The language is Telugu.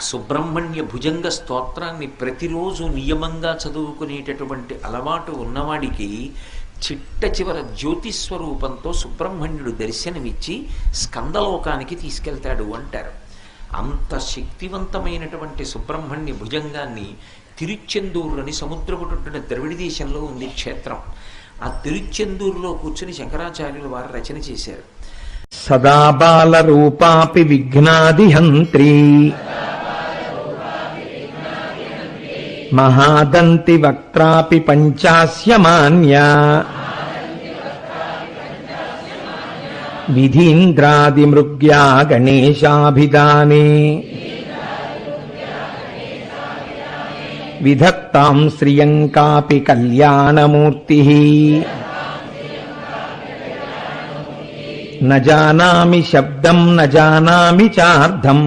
సుబ్రహ్మణ్య భుజంగ స్తోత్రాన్ని ప్రతిరోజు నియమంగా చదువుకునేటటువంటి అలవాటు ఉన్నవాడికి చిట్ట చివర జ్యోతిస్వరూపంతో సుబ్రహ్మణ్యుడు దర్శనమిచ్చి స్కందలోకానికి తీసుకెళ్తాడు అంటారు. అంత శక్తివంతమైనటువంటి సుబ్రహ్మణ్య భుజంగాన్ని తిరుచెందూరుని సముద్రపుటున్న ద్రవిడ దేశంలో ఉంది క్షేత్రం. ఆ తిరుచెందూరులో కూర్చుని శంకరాచార్యులు వారు రచన చేశారు. సదా బాలరూపాపి విఘ్నాదిహంత్రీ. మహాదంతి వక్త్రాపి పంచాస్యమాన్యా విధీంద్రాదిమృగ్యా గణేశాభిధానే విధత్తాం శ్రియం కాపి కళ్యాణమూర్తి न जानामि शब्दम् न जानामि चार्धम्